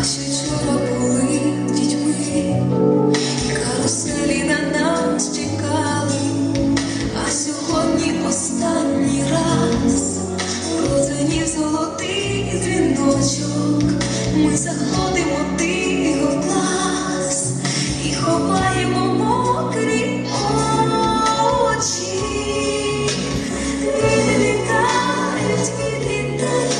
Наші чора були дітьми, каруселі на нас чекали, а сьогодні останній раз Прозвенів золотий дзвіночок, ми заходимо тихо в клас і ховаємо мокрі очі, відлітають, відлітають.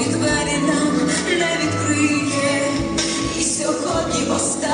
твої двері нам не відкриє, і сьогодні останній.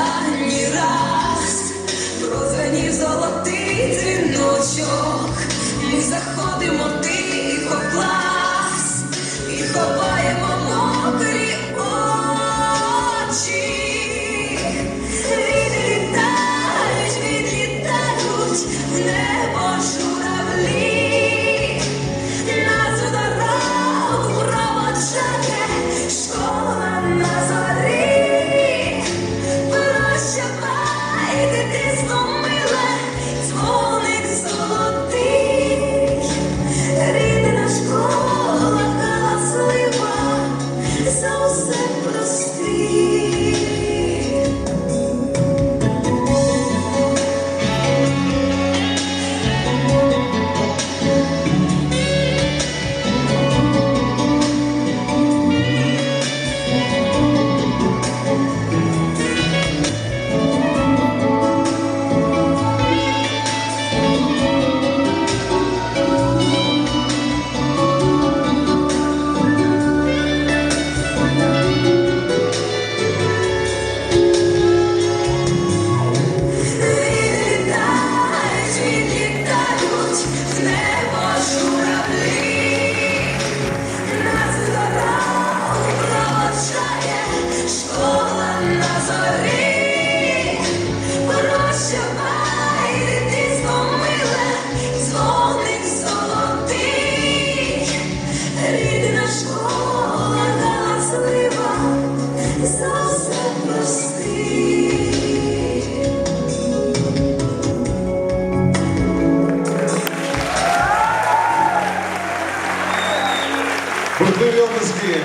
Мої обласки.